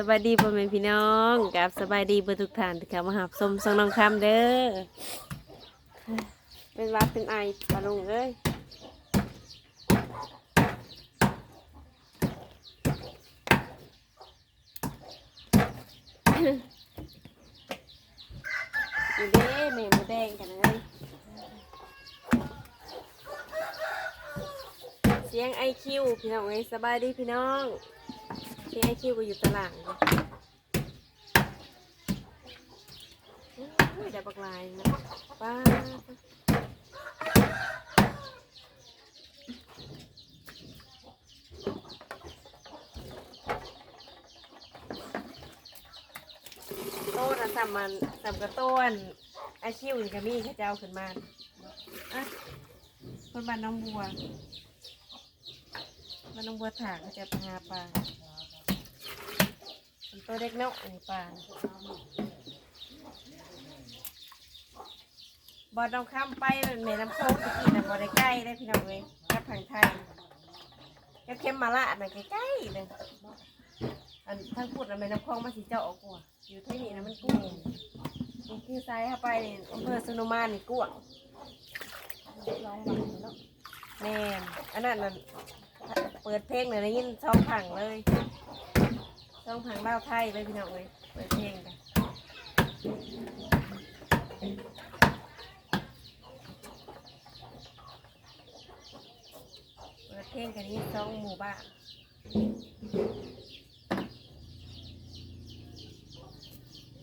สบายดีพ่อแม่พี่น้องกับสบายดีเบอร์ทุกท่านที่เข้ามาหับสมสังน้องคำเด้อเป็นวัดเป็นไอปลาลงเอ้ยอยู่เด้แม่มูแดงกันเลยเสียงไอคิวพี่น้องเอ้ยสบายดีพี่น้อง ที่ไอคิวก็อยู่ตลาดเลยโอ้ยได้บักลายนะป้าโต้นะสามมันสามกระต้นไอคิวนี่ก็มีข้าเจ้าขึ้นมาอะคนบ้านน้องบัวบ้านน้องบัวถากเขาจะไปหาปลาเป็น ตัวเล็กเนาะอันนี้ปลาบอดน้องข้ามไปมันแม่น้ำโค้งตะกี้น่ะบอด้ใกล้ได้พี่น้องเลยกับทางไทยก็เข้มมาละน่ะใกล้ๆเลยอันทั้งพูดน่ะแม่น้ำโค้งมาสีเจ้าออกกว่าอยู่ที่นี่นะมันกุ้งนี่คือซ้ายเข้าไปอำเภอสุนมานนี่กุ้งลองหลังเนาะแม่นอันนั้นเปิดเพลงเลยได้ยินสองผังเลย ต้องพังเล่าไทยเลยพี่น้องเลยเปิดเพลงกันเปิดเพลงกันนี่สองหมู่บ้าน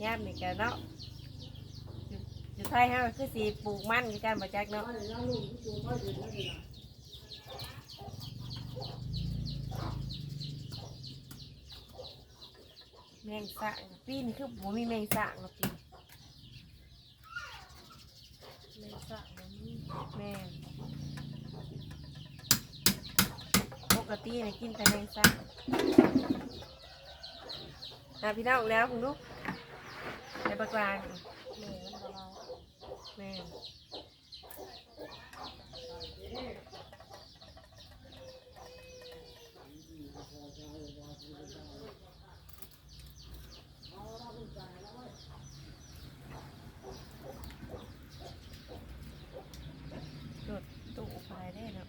ยามนี่กันเนาะอยู่อยู่ไทยฮะคือสีปลูกมันคือการบาจักเนาะ แมงสางปีนี่คือผมมีแมงสางหรอกปีแมงสะมันนี่แมงปกติเนี่ยกินแต่แมงสางอะพี่น้องแล้วคุณลูกในปลากลางแม่มันบ่ลายแมงรถตู้ไปได้เนาะ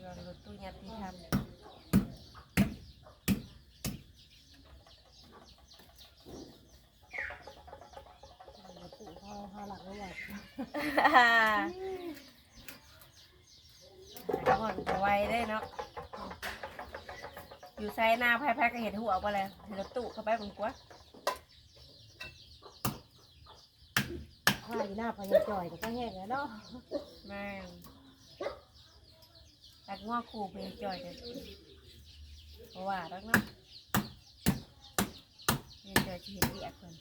เรา รถตู้ยัดที่ทำมันบ่ตุเฮาหลักไว้ว่าก่อนไวได้เนาะ อยู่ไซหน้าไพ่แพ้ก็เห็นหัวไปเลยเห็นรถตู้เข้าไปบนกว่าผ้าอยู่หน้าพญาจ่อยก็แห้งแล้วเนาะแม่ งตัดง้อคู่ไปจ่อยกันเพราะว่ารักเนาะเรียนจ่อยจะเห็นเรียกคน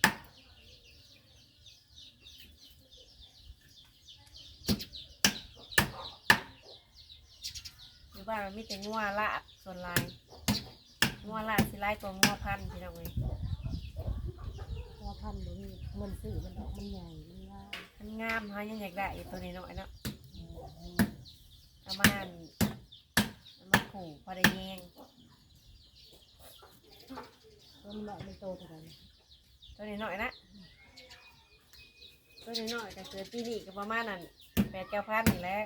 อยู่บ้านมันมีแต่งัวลาบส่วนลายงัวลาบสิไล่ตัวงัวพันธุ์พี่น้องเอ้ยเพราะว่าพันธุ์บ่มีเงินซื้อมันดอกมันใหญ่มันง่ายมันงามฮะยังอยากได้ตัวนี้เนาะไอ้เนาะเอามาอันเอามา ขู่พอได้แยงแล้วมันน้อยมันโตเท่าไหร่นะตัวนี้หน่อยนะตัวนี้หน่อยแต่เกิดปีนี้ก็ประมาณนั้นแปดเก้าพันนี่แหละ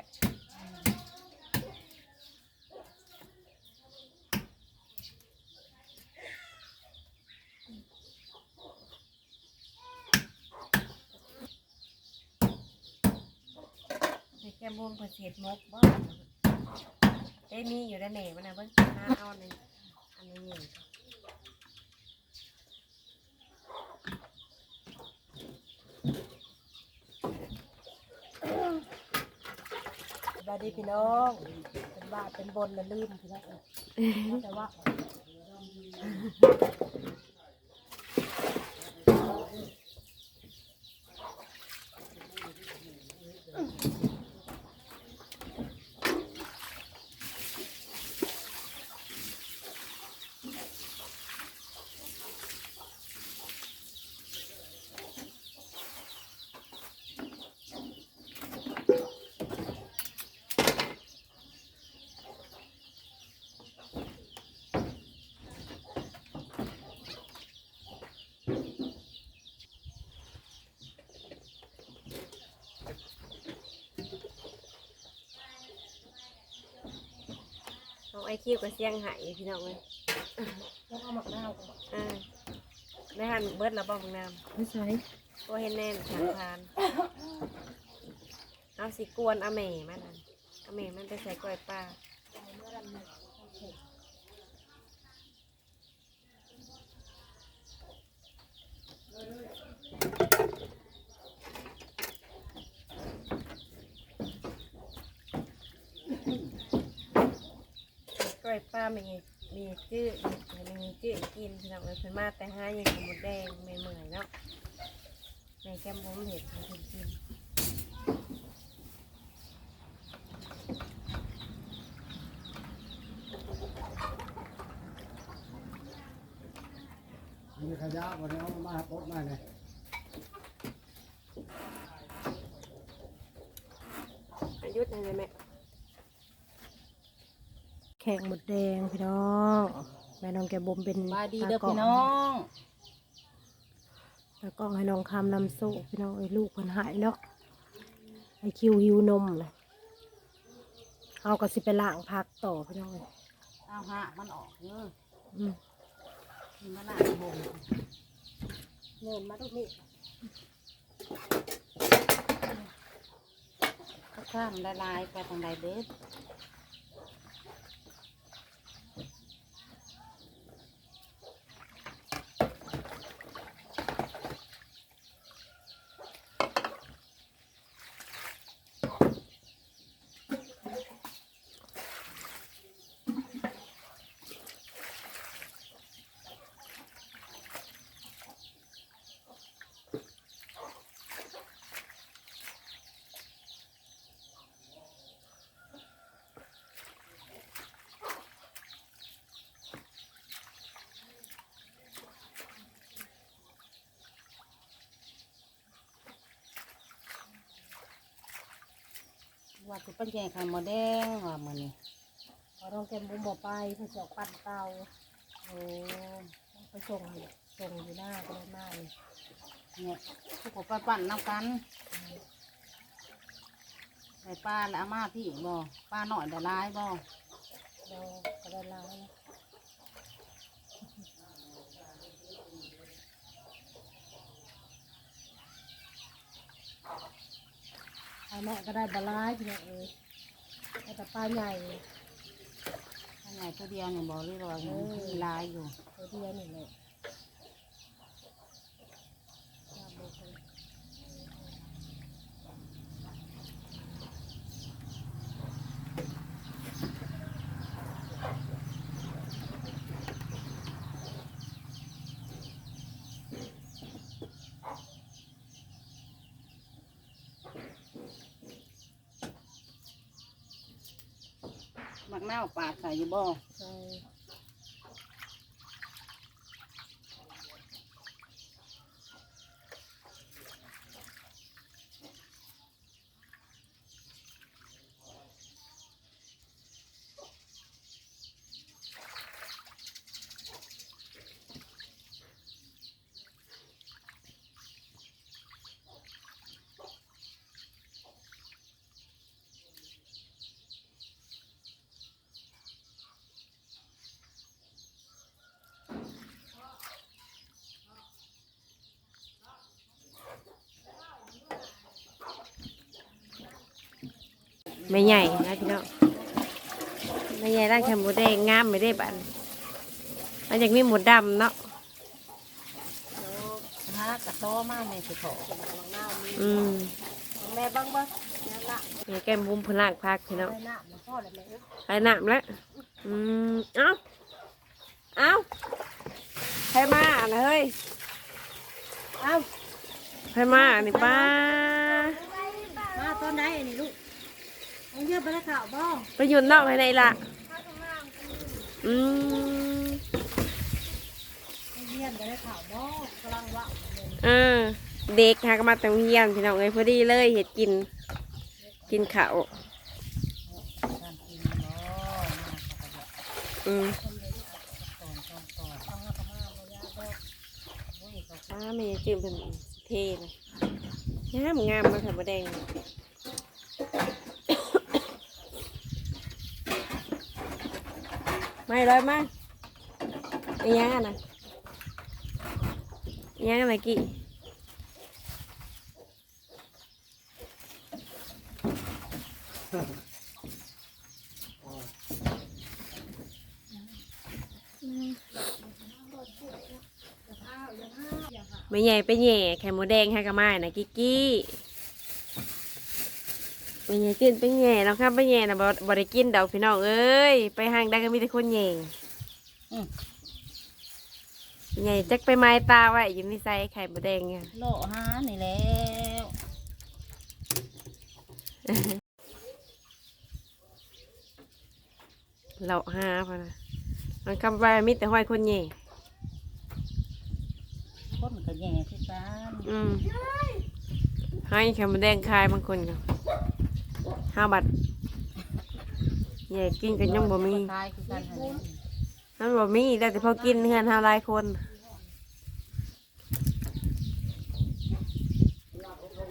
ในแก้มบุญเพื่อเศษมกบ้าง เอ้ยมีอยู่ด้านไหนมันนะเพิ่งหน้าเอาในอันนี้อยู่สบายดีพี่น้อง เป็นบ้าเป็นบนแล้วลืมพี่น้องเอ้ยแต่ว่า คิวกับเสียงไหายพี่น้องเลยแล้วเอาหมักหน้าวก่อนอ่าได้หันเบิดแล้วบ่บางน้ไม่ใช่ำก็เห็นแน่นทางทานเอาสิกวนเอาแม่มันนั่นเอาแม่มันไปใส่กล้วยป้า กล้วยป้ามีมีจื้อมีมีจื้อกินพี่น้องเลยเพิ่นมาแต่หาอย่างกับหมดแดงไม่เมื่อยเนาะแม่แก้มบุ้มเห็ดให้เพิ่นกินมีขยะวันนี้เอามาปดมาเนี่ยอายุเท่าไหร่แม่ แข่งหมดแดงพี่น้องแม่น้องแกบมเป็นบายดีเด้อตากล้พี่น้องตากล้องให้น้องคำนำโซ่พี่น้องไอ้ลูกมันหายเนาะไอ้คิวหิวนมเลยเอาก็สิไปล้างพักต่อพี่น้องเอ้ยเอาฮะมันออกเนอะอืมมีมันหนาบงเงินมาทุกนี่ข้ามละลายไปทางใดเด็ด ว่าคือเป็นแกงไข่หมดแดงว่ามันนี่พอาน้องแกมบุ้มบ่ไปเพื่อจะปั้นเตาโอ้ไปส่งส่งอยู่หน้าก็ได้มากเลยเนี่ยทุกคนปั้นน้ำกันใส่ปลาและอามาพี่บ่ปลาหน่อยละลายบ่เราก็ได้ล้ายนะ เอาแม่ก็ได้บาลายพี่น้องเอ้ยเอาแต่ปลาใหญ่ข้างในตัวเดียวเนี่ยบ่หรือว่ามันมีลายอยู่ตัวเดียวนี่เลย มักนาวปาดใส่อยู่บ่ใช่ ไม่ใหญ่นะพี่น้องไม่ใหญ่ร่างแคมหมูแดงงามไม่ได้บันมันอยากมีหมูดำเนาะฮะกระต้อมากแม่สิขออืมแม่บ้างบ้างนั่นละแม่แก้มบุ้มพนลากพักพี่น้องได้หน้ามาพ่อเลยแม่ไปน้ำแล้วอืมเอ้าเอ้าใครมาอะเฮ้ยเอ้าใครมาอันนี้ป้ามาตอนไหนอันนี้ลูก เอาเยอะไปแล้วข่าวบ่ไปหยุดนอกภายในละอืมเยี่ยมไปแล้วข่าวบ่กำลังว่าวเลยเออเด็กหากมาแต่งเฮียนพี่น้องเอ้ยพอดีเลยเห็ดกิน กินข้าวการกินบ่มาเขาก็จะอืมก่อนก่อนก่อนเอากระมาบ่ยากบ่โอ้ยเขาป้าไม่จืมเป็นเท่เลยงามงามมาค่ะบแดง เนี่ นาะ ไม่ร้อยมาอีหยังอะนะอีหยังอะไรกี่ไม่ใหญ่ไปแหย่ไข่หมูแดงให้กับไม้นะกิ๊กกี้ ไม่ใหญ่กินไปแหย่แล้วครับไปแหย่นะบ่บ่ได้กินดอกพี่น้องเอ้ยไปห้างได้ก็มีแต่คนแหย่อืมใหญ่จักไปไม้ตาไว้อยู่ในใส่ไข่หมูแดงเนี่ยโลหานี่แล้วเราหาพอนะมันคำว่ามีแต่ห้อยคนแหย่คนก็แย่คือกันอืมให้ไข่หมูแดงคายบางคนก็ ห้าบาทแหย่กินกันยังบ่มีตายคือกันหั่นแหละนั่นบ่มีได้แต่พอกินเฮือนเฮาหลายคน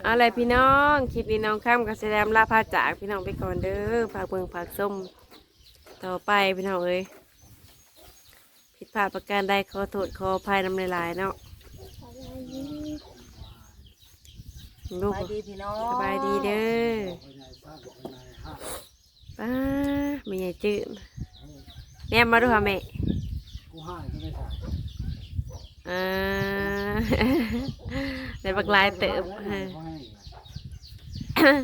เอาล่ะไรพี่น้องคลิปนี้น้องข้ามกับแสดงลาพาจากพี่น้องไปก่อนเด้อฝากเบิ่งฝากส้มต่อไปพี่น้องเอ้ยผิดพลาดประการใดขอโทษขออภัยนำหลายๆเนาะ ลูสกบายดีพี่น้องสบายดีเด้อคนใหญ่สร้างคนใหญ่ห้าป้าไม่ใหญ่จืดแม่มาดูค่ะแม่กูห้าก็ไม่ถ่ายอ่าในบักลายเติบเขาให้เออ